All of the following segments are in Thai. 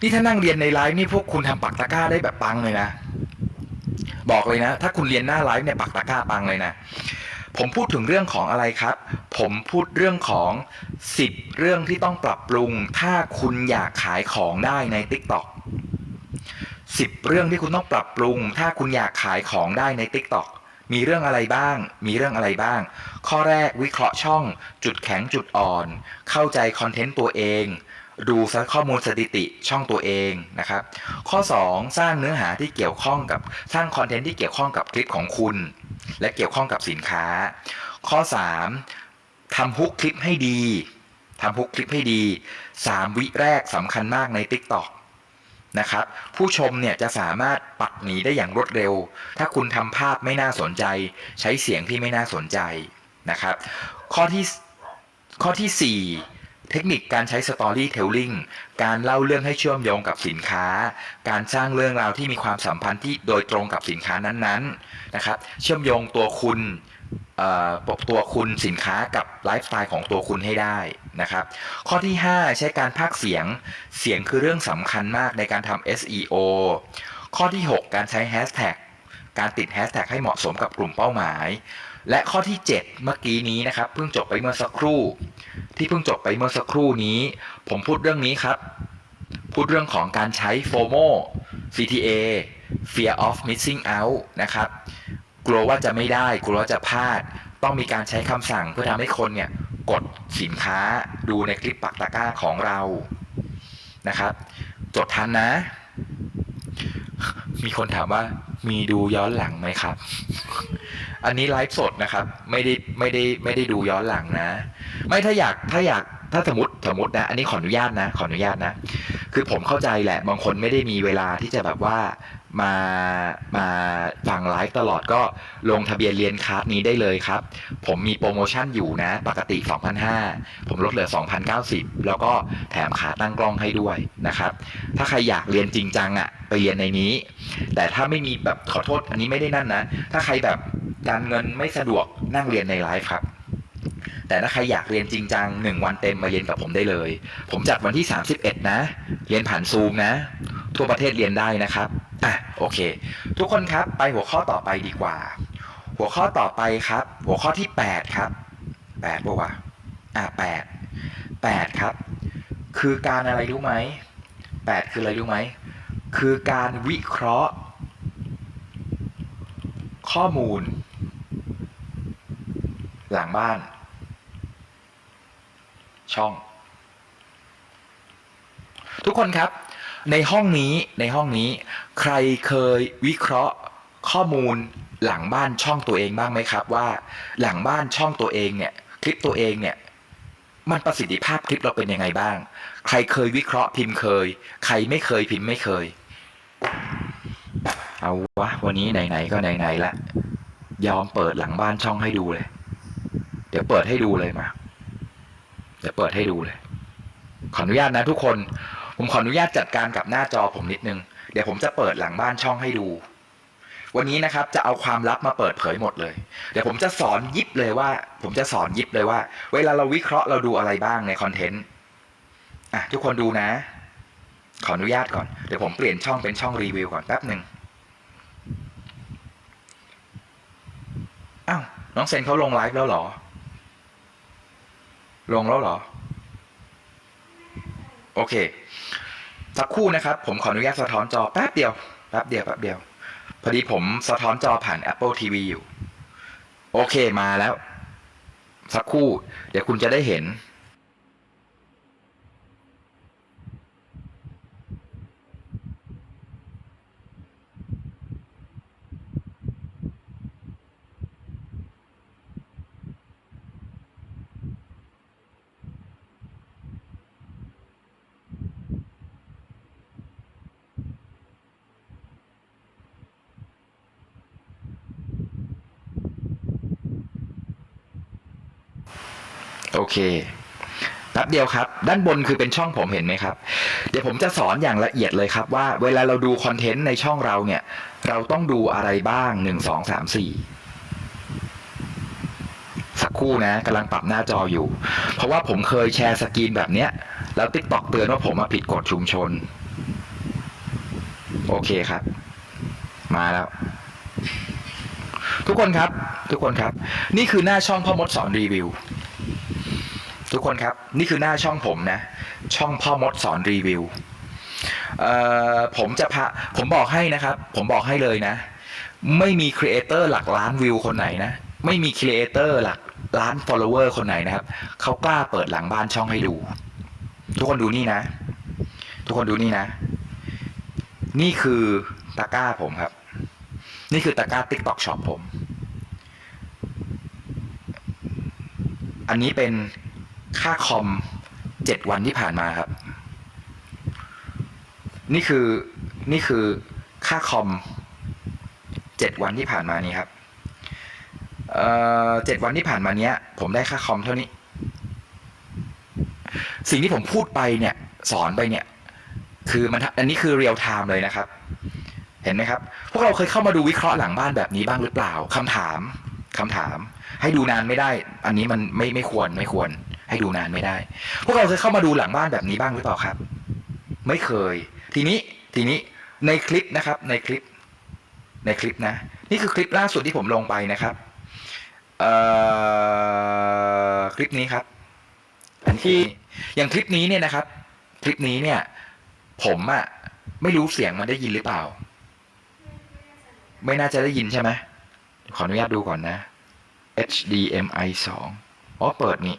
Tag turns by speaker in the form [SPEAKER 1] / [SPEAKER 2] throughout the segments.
[SPEAKER 1] นี่ถ้านั่งเรียนในไลฟ์นี่พวกคุณทำปักตะกร้าได้แบบปังเลยนะ บอกเลยนะ ถ้าคุณเรียนหน้าไลฟ์เนี่ยปักตะกร้าปังเลยนะ ผมพูดถึงเรื่องของอะไรครับ ผมพูดเรื่องของ10เรื่องที่ต้องปรับปรุง ถ้าคุณอยากขายของได้ใน TikTok 10 เรื่องที่คุณต้องปรับปรุง ถ้าคุณอยากขายของได้ใน TikTok มีเรื่องอะไรบ้าง มีเรื่องอะไรบ้าง ข้อแรกวิเคราะห์ช่อง จุดแข็งจุดอ่อน เข้าใจคอนเทนต์ตัวเอง ดูข้อมูลสถิติช่องตัวเองนะครับ ข้อ 2 สร้างเนื้อหาที่เกี่ยวข้องกับสร้างคอนเทนต์ที่เกี่ยวข้องกับคลิปของคุณ และเกี่ยวข้องกับสินค้า ข้อ 3ทำฮุกคลิปให้ดีทำฮุกคลิปให้ดี 3 วิแรกสำคัญมากใน TikTok นะครับผู้ชมเนี่ยจะสามารถปัดหนีได้อย่างรวดเร็ว ถ้าคุณทำภาพไม่น่าสนใจ ใช้เสียงที่ไม่น่าสนใจนะครับ ข้อที่ข้อทีสี่4 เทคนิคการใช้ Storytelling การเล่าเรื่องให้เชื่อมโยงกับสินค้า การสร้างเรื่องราวที่มีความสัมพันธ์ที่โดยตรงกับสินค้านั้นๆนะครับ เชื่อมโยงตัวคุณอ่อตัวคุณสินค้ากับไลฟ์สไตล์ของตัวคุณให้ได้นะครับ ข้อที่ 5 ใช้การพากเสียง เสียงคือเรื่องสำคัญมากในการทำ SEO ข้อที่ 6 การใช้แฮชแท็กการติดแฮชแท็กให้เหมาะสมกับกลุ่มเป้าหมาย และข้อที่ 7 เมื่อกี้นี้นะครับเพิ่งจบไปเมื่อสักครู่ ที่เพิ่งจบไปเมื่อสักครู่นี้ ผมพูดเรื่องนี้ครับ พูดเรื่องของการใช้ FOMO CTA Fear of Missing Out นะครับ กลัวว่าจะไม่ได้ กลัวว่าจะพลาด ต้องมีการใช้คำสั่งเพื่อทำให้คนเนี่ยกดสินค้าดูในคลิปปักตะก้าของเรานะครับ จดทันนะ มีคนถามว่ามีดูย้อนหลังไหมครับ อันนี้ไลฟ์สดนะครับ ไม่ได้ไม่ได้ไม่ได้ดูย้อนหลังนะ ไม่ถ้าอยากถ้าอยากถ้าสมมติสมมตินะ อันนี้ขออนุญาตนะ ขออนุญาตนะ คือผมเข้าใจแหละ บางคนไม่ได้มีเวลาที่จะแบบว่ามามาฟังไลฟ์ตลอดก็ลงทะเบียนเรียนคลาสนี้ได้เลยครับ ผมมีโปรโมชั่นอยู่นะ ปกติ 2,500 ผมลดเหลือ 2,090 แล้วก็แถมขาตั้งกล้องให้ด้วยนะครับ ถ้าใครอยากเรียนจริงจังอะ่ะ ไปเรียนในนี้ แต่ถ้าไม่มีแบบขอโทษอันนี้ไม่ได้นั่นนะ ถ้าใครแบบ การเงินไม่สะดวกนั่งเรียนในไลฟ์ครับ แต่ถ้าใครอยากเรียนจริงจังหนึ่งวันเต็มมาเรียนกับผมได้เลย ผมจัดวันที่ 31 นะ เรียนผ่านซูมนะ ทั่วประเทศเรียนได้นะครับอะโอเค ทุกคนครับไปหัวข้อต่อไปดีกว่า หัวข้อต่อไปครับ หัวข้อที่ 8 ครับ8บอกว่าอะ8 8ครับ คือการอะไรรู้ไหม8คืออะไรรู้ไหมคือการวิเคราะห์ ข้อมูล หลังบ้าน ช่อง ทุกคนครับ ในห้องนี้ในห้องนี้ ใครเคยวิเคราะห์ข้อมูลหลังบ้านช่องตัวเองบ้างไหมครับ ว่า หลังบ้านช่องตัวเองเนี่ย คลิปตัวเองเนี่ย มันประสิทธิภาพคลิปเราเป็นยังไงบ้าง ใครเคยวิเคราะห์พิมพ์เคย ใครไม่เคยพิมพ์ไม่เคย เอาวะวันนี้ไหนๆก็ไหนๆละยอมเปิดหลังบ้านช่องให้ดูเลย เดี๋ยวเปิดให้ดูเลยมา เดี๋ยวเปิดให้ดูเลย ขออนุญาตนะทุกคน ผมขออนุญาตจัดการกับหน้าจอผมนิดนึง เดี๋ยวผมจะเปิดหลังบ้านช่องให้ดู วันนี้นะครับ จะเอาความลับมาเปิดเผยหมดเลย เดี๋ยวผมจะสอนยิบเลยว่า ผมจะสอนยิบเลยว่า เวลาเราวิเคราะห์เราดูอะไรบ้างในคอนเทนต์ อะทุกคนดูนะ ขออนุญาตก่อน เดี๋ยวผมเปลี่ยนช่องเป็นช่องรีวิวก่อนแป๊บหนึ่งอ้าวน้องเซนเขาลงไลฟ์แล้วเหรอ ลงแล้วเหรอ โอเค สักครู่นะครับ ผมขออนุญาตสะท้อนจอแป๊บเดียว แป๊บเดียว แป๊บเดียว พอดีผมสะท้อนจอผ่าน Apple TV อยู่ โอเคมาแล้ว สักครู่ เดี๋ยวคุณจะได้เห็น โอเคแป๊บเดียวครับ ด้านบนคือเป็นช่องผมเห็นไหมครับ เดี๋ยวผมจะสอนอย่างละเอียดเลยครับว่าเวลาเราดูคอนเทนต์ในช่องเราเนี่ย เราต้องดูอะไรบ้างหนึ่งสองสามสี่สักครู่นะกำลังปรับหน้าจออยู่ เพราะว่าผมเคยแชร์สกรีนแบบเนี้ย แล้ว TikTok เตือนว่าผมมาผิดกฎชุมชน โอเคครับ มาแล้ว ทุกคนครับ ทุกคนครับ นี่คือหน้าช่องพ่อมดสอนรีวิว ทุกคนครับ นี่คือหน้าช่องผมนะ ช่องพ่อมดสอนรีวิวผมจะพาผมบอกให้นะครับ ผมบอกให้เลยนะ ไม่มีครีเอเตอร์หลักล้านวิวคนไหนนะ ไม่มีครีเอเตอร์หลักล้าน follower คนไหนนะครับ เขากล้าเปิดหลังบ้านช่องให้ดู ทุกคนดูนี่นะ ทุกคนดูนี่นะ นี่คือตะกร้าผมครับ นี่คือตะกร้า TikTok Shop ผม อันนี้เป็น ค่าคอมเจ็ดวันที่ผ่านมาครับ นี่คือนี่คือค่าคอมเจ็ดวันที่ผ่านมานี้ครับเจ็ดวันที่ผ่านมาเนี้ย ผมได้ค่าคอมเท่านี้ สิ่งที่ผมพูดไปเนี่ย สอนไปเนี่ย คือมันอันนี้คือเรียลไทม์เลยนะครับ เห็นไหมครับ พวกเราเคยเข้ามาดูวิเคราะห์หลังบ้านแบบนี้บ้างหรือเปล่าคำถามคำถาม ให้ดูนานไม่ได้ อันนี้มันไม่ไม่ควรไม่ควร ให้ดูนานไม่ได้ พวกเราเคยเข้ามาดูหลังบ้านแบบนี้บ้างหรือเปล่าครับ ไม่เคย ทีนี้ทีนี้ในคลิปนะครับในคลิปในคลิปนะ นี่คือคลิปล่าสุดที่ผมลงไปนะครับเอ่อคลิปนี้ครับ อันที่อย่างคลิปนี้เนี่ยนะครับ คลิปนี้เนี่ย ผมอะไม่รู้เสียงมันได้ยินหรือเปล่า ไม่น่าจะได้ยินใช่ไหมขออนุญาตดูก่อนนะ HDMI 2อ๋อเปิดนี่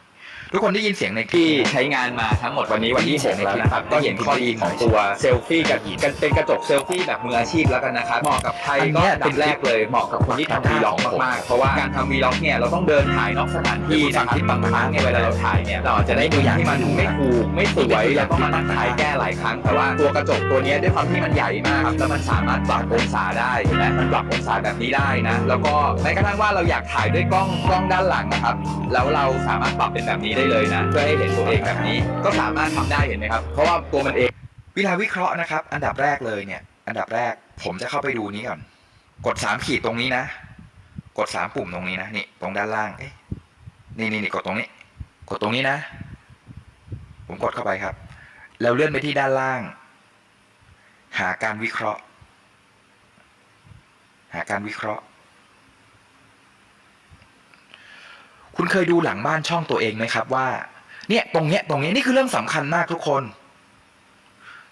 [SPEAKER 1] ทุกคนได้ยินเสียงในคลิ
[SPEAKER 2] ที่
[SPEAKER 1] ป
[SPEAKER 2] ใช้งานมาทั้งหมดวันนี้วันที่หกแล้วนะครับ
[SPEAKER 1] ก็
[SPEAKER 2] ก็
[SPEAKER 1] เห็
[SPEAKER 2] เห็
[SPEAKER 1] น
[SPEAKER 2] น
[SPEAKER 1] ข้
[SPEAKER 2] ข้
[SPEAKER 1] อ
[SPEAKER 2] อ
[SPEAKER 1] ดี
[SPEAKER 2] ดี
[SPEAKER 1] ข
[SPEAKER 2] ข
[SPEAKER 1] อ
[SPEAKER 2] องง
[SPEAKER 1] ตั
[SPEAKER 2] ตัววเซลฟี่กับกันเป็นกระจกเซลฟี่แบบมืออาชีพแล้วกันนะครับเหมาะกับใคร
[SPEAKER 1] อันเนี้
[SPEAKER 2] ก็
[SPEAKER 1] ยเป็น
[SPEAKER 2] ดับแรกเลยเหมาะกับคนที่ทำวีล็อกมากๆเพราะว่าการทำวีล็อกเนี่ยเราต้องเดินถ่ายนอกสถานที่นะครับบางครั้งเนี่ยเวลาเราถ่ายเนี่ยเราอาจจะได้ตัวอย่างที่มันไม่ถูกไม่สวยแล้วก็มานั่งถ่ายแก้หลายครั้ง แต่ว่าตัวกระจกตัวเนี้ยด้วยความที่มันใหญ่มากครับแล้วมันสามารถปรับองศาได้และมันปรับองศาแบบนี้ได้นะแล้วก็แม้กระทั่งว่าเราอยากถ่ายด้วยกล้องกล้องด้านหลังนะครับแล้วเราสามารถปรับเป็นแบบนี้ได้เลยนะ เพื่อให้เห็นตัวเองแบบนี้ ก็สามารถทำได้เห็นไหมครับ เพราะว่าตัวมันเอง
[SPEAKER 1] เวลาวิเคราะห์นะครับ อันดับแรกเลยเนี่ย อันดับแรกผมจะเข้าไปดูนี้ก่อน กดสามขีดตรงนี้นะ กดสามปุ่มตรงนี้นะนี่ตรงด้านล่างเอ๊ะนี่นี่นี่กดตรงนี้ กดตรงนี้นะ ผมกดเข้าไปครับ แล้วเลื่อนไปที่ด้านล่าง หาการวิเคราะห์ หาการวิเคราะห์ คุณ เคยดูหลังบ้านช่องตัวเองไหมครับว่า เนี่ยตรงเนี้ยตรงเนี้ยนี่คือเรื่องสำคัญมากทุกคน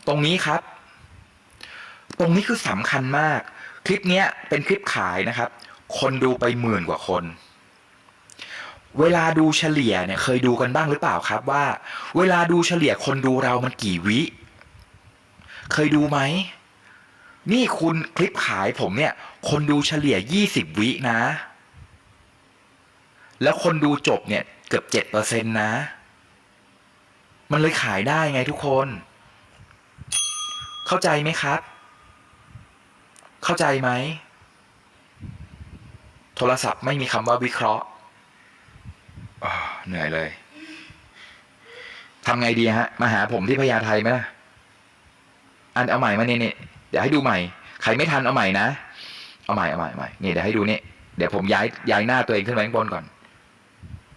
[SPEAKER 1] ตรงนี้ครับ ตรงนี้คือสำคัญมาก คลิปเนี้ยเป็นคลิปขายนะครับ คนดูไปหมื่นกว่าคน เวลาดูเฉลี่ยเนี่ยเคยดูกันบ้างหรือเปล่าครับว่า เวลาดูเฉลี่ยคนดูเรามันกี่วิ เคยดูไหมนี่คุณคลิปขายผมเนี่ย คนดูเฉลี่ยยี่สิบวินะ แล้วคนดูจบเนี่ยเกือบเจ็ดเปอร์เซ็นต์นะ มันเลยขายได้ไงทุกคน เข้าใจไหมครับ เข้าใจไหม โทรศัพท์ไม่มีคำว่าวิเคราะห์อ้อเหนื่อยเลยทำไงดีฮะ มาหาผมที่พญาไทไหมล่ะ อันเอาใหม่มาเนี่ยเนี่ยเดี๋ยวให้ดูใหม่ ใครไม่ทันเอาใหม่นะ เอาใหม่เอาใหม่เอาใหม่นี่เดี๋ยวให้ดูนี่เดี๋ยวผมย้ายย้ายหน้าตัวเองขึ้นไปข้างบนก่อนเ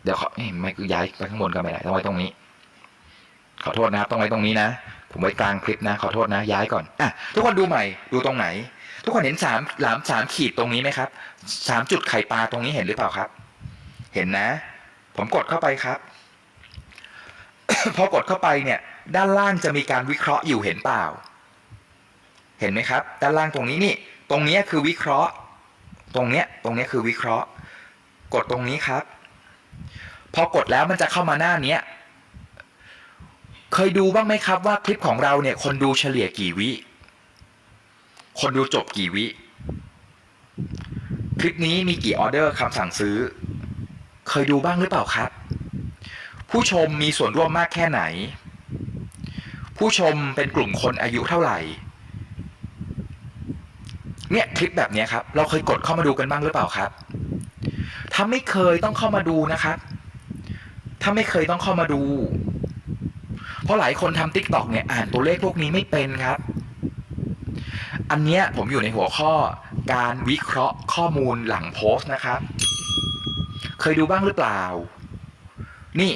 [SPEAKER 1] ดี๋ยวขอเอ้ยไม่ย้ายไปข้างบนก็ไม่ได้ต้องไว้ตรงนี้ ขอโทษนะครับต้องไว้ตรงนี้นะ ผมไว้กลางคลิปนะ ขอโทษนะ ย้ายก่อนอะทุกคนดูใหม่ดูตรงไหน ทุกคนเห็นสามหลามสามขีดตรงนี้ไหมครับสามจุดไข่ปลาตรงนี้เห็นหรือเปล่าครับ เห็นนะ ผมกดเข้าไปครับพอกดเข้าไปเนี่ย ด้านล่างจะมีการวิเคราะห์อยู่เห็นเปล่า เห็นไหมครับ ด้านล่างตรงนี้นี่ ตรงนี้คือวิเคราะห์ ตรงเนี้ยตรงเนี้ยคือวิเคราะห์ กดตรงนี้ครับ พอกดแล้วมันจะเข้ามาหน้าเนี้ย เคยดูบ้างไหมครับว่าคลิปของเราเนี่ย คนดูเฉลี่ยกี่วิ คนดูจบกี่วิ คลิปนี้มีกี่ออเดอร์คำสั่งซื้อ เคยดูบ้างหรือเปล่าครับ ผู้ชมมีส่วนร่วมมากแค่ไหน ผู้ชมเป็นกลุ่มคนอายุเท่าไหร่เนี่ยคลิปแบบนี้ครับ เราเคยกดเข้ามาดูกันบ้างหรือเปล่าครับ ถ้าไม่เคยต้องเข้ามาดูนะครับ ถ้าไม่เคยต้องเข้ามาดู เพราะหลายคนทำติ๊กต็อกเนี่ยอ่านตัวเลขพวกนี้ไม่เป็นครับ อันเนี้ยผมอยู่ในหัวข้อการวิเคราะห์ข้อมูลหลังโพสต์นะครับ เคยดูบ้างหรือเปล่า นี่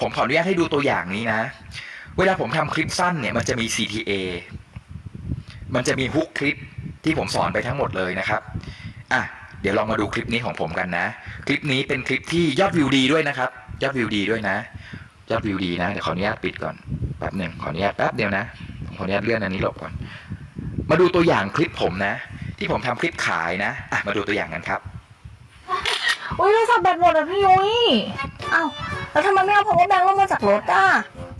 [SPEAKER 1] ผมขออนุญาตให้ดูตัวอย่างนี้นะ เวลาผมทำคลิปสั้นเนี่ยมันจะมี CTA มันจะมีฮุกคลิปที่ผมสอนไปทั้งหมดเลยนะครับ อะ เดี๋ยวลองมาดูคลิปนี้ของผมกันนะ คลิปนี้เป็นคลิปที่ยอดวิวดีด้วยนะครับ ยอดวิวดีด้วยนะ ยอดวิวดีนะ เดี๋ยวขออนุญาตปิดก่อน แป๊บหนึ่งขออนุญาตแป๊บเดียวนะ ผมขออนุญาตเลื่อนอันนี้หลบก่อน มาดูตัวอย่างคลิปผมนะ ที่ผมทำคลิปขายนะอะมาดูตัวอย่างกันครับ
[SPEAKER 3] อุ้ยโทรศัพท์แบตหมดอะพี่ยุ้ยอ้าวแล้วทำไมไม่เอา power bank ลงมาจากรถอะ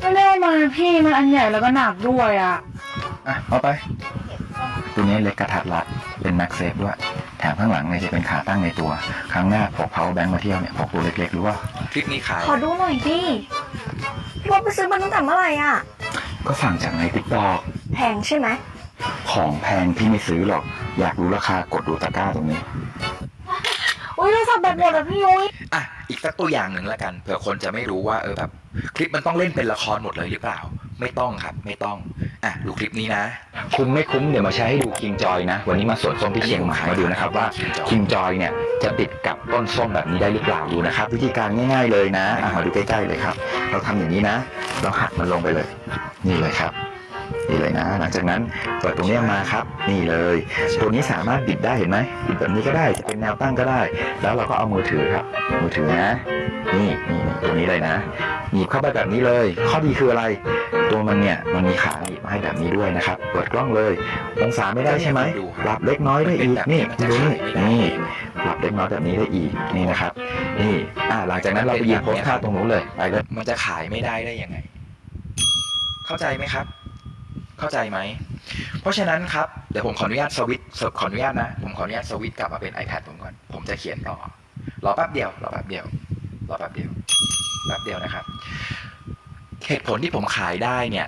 [SPEAKER 4] ไม่ได้เอามาพี่มันอันใหญ่แล้วก็หนักด้วยอะ
[SPEAKER 1] อะเอาไป ตัวนี้เล็กกระทัดรัดเป็นแม็กเซฟด้วยแถ มข้างหลังเนี่ยจะเป็นขาตั้งในตัว ครั้งหน้าพก power bank มาเที่ยวเนี่ยพกตัวเล็กๆรู้ว่าคลิปนี้ขาย
[SPEAKER 3] ขอดูหน่อยพี่พี่ว่าไปซื้อมันตั้งแต่เมื่อไหร่อะ
[SPEAKER 1] ก็สั่งจากในติ๊กตอก
[SPEAKER 3] แพงใช่ไหม
[SPEAKER 1] ของแพงพี่ไม่ซื้อหรอก อยากรู้ราคากดดูตะกร้าตรงนี้
[SPEAKER 3] อุ้ยโทรศัพท์แบตหมดอะพี่ยุ้ย
[SPEAKER 1] อะอีกสักตัวอย่างหนึ่งแล้วกันเผื่อคนจะไม่รู้ว่าเออแบบ คลิปมันต้องเล่นเป็นละครหมดเลยหรือเปล่า ไม่ต้องครับ ไม่ต้อง อะดูคลิปนี้นะ คุ้มไม่คุ้มเดี๋ยวมาแชร์ให้ดูคิงจอยนะ วันนี้มาสวนส้มที่เชียงใหม่มาดูนะครับว่าคิงจอยเนี่ยจะติดกับต้นส้มแบบนี้ได้หรือเปล่าดูนะครับ วิธีการง่าย ๆเลยนะอะมาดูใกล้ๆเลยครับ เราทำอย่างนี้นะ เราหักมันลงไปเลย นี่เลยครับ นี่เลยนะ หลังจากนั้นเปิดตรงนี้มาครับ นี่เลย ตัวนี้สามารถบิดได้เห็นไหมบิดแบบนี้ก็ได้จะเป็นแนวตั้งก็ได้ แล้วเราก็เอามือถือครับ มือถือนะนี่นี่นี่ตัวนี้เลยนะหนีบเข้าไปแบบนี้เลย ข้อดีคืออะไร ตัวมันเนี่ยมันมีขาหนีบมาให้แบบนี้ด้วยนะครับ เปิดกล้องเลยองศาไม่ได้ใช่ไหมปรับเล็กน้อยได้อีกนี่ดูนี่นี่ปรับเล็กน้อยแบบนี้ได้อีกนี่นะครับ นี่อ่าหลังจากนั้นเราไปยืนโพสท่าตรงนู้นเลยไปเลยมันจะขายไม่ได้ได้ยังไง เข้าใจไหมครับ เข้าใจไหม เพราะฉะนั้นครับเดี๋ยวผมขออนุญาตสวิตขออนุญาตนะ ผมขออนุญาตสวิตกลับมาเป็น iPad ผมก่อน ผมจะเขียนต่อ รอแป๊บเดียว รอแป๊บเดียว รอแป๊บเดียว แป๊บเดียวนะครับ เหตุผลที่ผมขายได้เนี่ย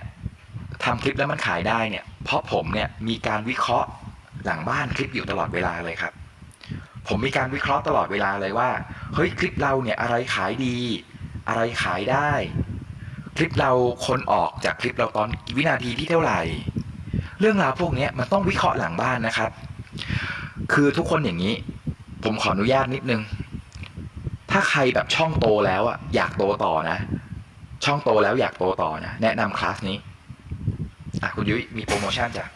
[SPEAKER 1] ทำคลิปแล้วมันขายได้เนี่ย เพราะผมเนี่ยมีการวิเคราะห์หลังบ้านคลิปอยู่ตลอดเวลาเลยครับ ผมมีการวิเคราะห์ตลอดเวลาเลยว่า เฮ้ยคลิปเราเนี่ยอะไรขายดี อะไรขายได้ คลิปเราคนออกจากคลิปเราตอนวินาทีที่เท่าไหร่ เรื่องราวพวกนี้มันต้องวิเคราะห์หลังบ้านนะครับ คือทุกคนอย่างนี้ ผมขออนุญาตนิดนึง ถ้าใครแบบช่องโตแล้วอะอยากโตต่อนะ ช่องโตแล้วอยากโตต่อนะ แนะนำคลาสนี้อะคุณยุ้ยมีโปรโมชั่นจ้ะ